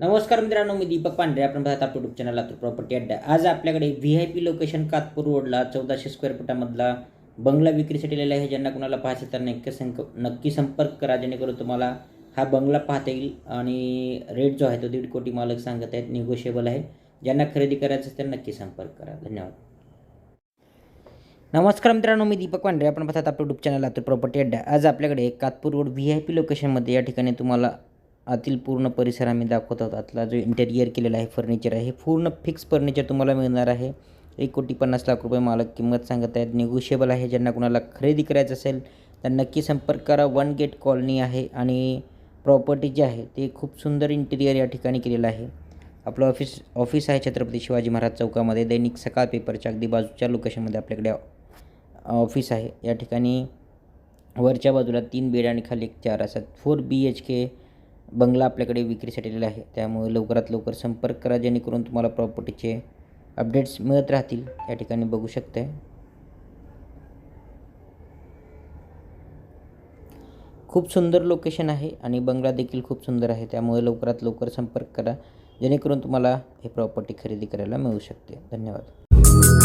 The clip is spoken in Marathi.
नमस्कार मित्रांनो मी दीपक पांढरे. आपण पाहत आपलं युट्यूब चॅनल लातूर प्रॉपर्टी अड्डा. आज आपल्याकडे V I P location Katpur रोडला चौदाशे स्क्वेअर फुटामधला बंगला विक्रीसाठी आलेला आहे. ज्यांना कुणाला पाहायचं तर नक्की संक नक्की संपर्क करा. जेणेकरून तुम्हाला हा बंगला पाहता येईल आणि रेट जो आहे तो दीड कोटी मालक सांगत आहेत निगोशिएबल आहे. ज्यांना खरेदी करायचं असेल तर नक्की संपर्क करा. धन्यवाद. नमस्कार मित्रांनो मी दीपक पांढरे. आपण पाहतात आपलं युट्यूब चॅनल लातूर प्रॉपर्टी अड्डा. आज आपल्याकडे Katpur road V I P लोकेशनमध्ये या ठिकाणी तुम्हाला आतील पूर्ण परिसर आम्ही दाखवत आहोत. आतला जो इंटेरियर केलेला आहे फर्निचर आहे हे पूर्ण फिक्स फर्निचर तुम्हाला मिळणार आहे. एक कोटी पन्नास लाख रुपये मालक किंमत सांगत आहेत. निगोशिएबल आहे. ज्यांना कुणाला खरेदी करायचं असेल तर नक्की संपर्क करा. वन गेट कॉलनी आहे आणि प्रॉपर्टी जी आहे ते खूप सुंदर इंटेरियर या ठिकाणी केलेलं आहे. आपलं ऑफिस ऑफिस आहे छत्रपती शिवाजी महाराज चौकामध्ये. दैनिक सकाळ पेपरच्या अगदी बाजूच्या लोकेशनमध्ये आपल्याकडे ऑफिस आहे. या ठिकाणी वरच्या बाजूला तीन बेड आणि खाली एक चार असतात. फोर बी एच के बंगला आपल्याकडे विक्रीसाठी आलेला आहे. त्यामुळे लवकरात लवकर संपर्क करा जेणेकरून तुम्हाला प्रॉपर्टीचे अपडेट्स मिळत राहतील. या ठिकाणी बघू शकताय. खूप सुंदर लोकेशन आहे आणि बंगला देखील खूप सुंदर आहे. त्यामुळे लवकरात लवकर संपर्क करा जेणेकरून तुम्हाला हे प्रॉपर्टी खरेदी करायला मिळू शकते. धन्यवाद.